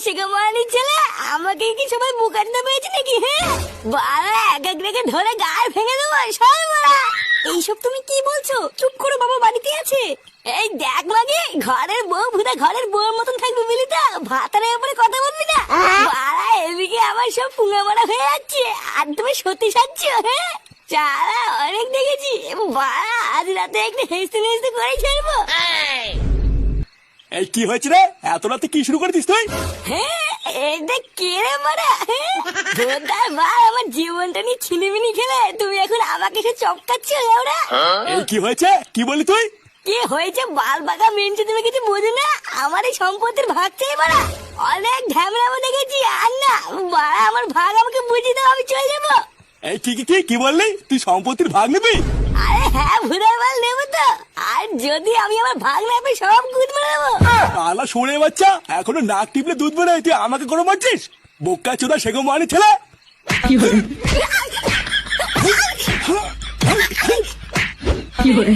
সেগমানির ছেলে আমাকে কি সবাই বুকাতে পেয়েছে নাকি হ্যাঁ? বাড়া এক এক রেখে ধরে গায়ে ভেঙে দেবো সব এইসব তুমি কি বলছো? চুপ করো বাবা বাড়িতে আছে। এই দেখ মাগে ঘরের বউ ভুদা ঘরের বউর মতন থাকবি বুঝলি তো? ভাতারের উপরে কথা বলবি না? বাড়া এদিকে আমার সব পুঙ্গা মারা হয়ে যাচ্ছে। আর তুমি সত্যি সাচ্ছ হ্যাঁ? চারা অনেক দেখেছি। বাড়া আজ রাতে একটু হেসতে হেসতে করে ছাড়বো। এই কি হয়েছে রে? এত রাতে কি শুরু করে দিস তুই এটা কে রে মারা? মা আমার জীবনটা নিয়ে ছিনিমিনি খেলে। তুমি এখন আমাকে সে চপকাচ্ছ ওরা এই কি হয়েছে? কি বলি তুই? কি হয়েছে? বাল বাগা মেনছে তুমি কিছু বোঝো না? আমার এই সম্পত্তির ভাগ চাই মারা। অনেক ঝামেলা দেখেছি আর না বাড়া আমার ভাগ আমাকে বুঝিয়ে দাও আমি চলে যাব। এই কি কি বললি? তুই সম্পত্তির ভাগ নিবি? আরে হ্যাঁ আর যদি আমি আমার ভাগ না পাই সব দুধ মেরে আলা শুনে বাচ্চা এখনও নাক টিপলে দুধ বেরোয় তুই আমাকে করে মারছিস? বোকা চোদা সেগো মানে ছেলে। কি hore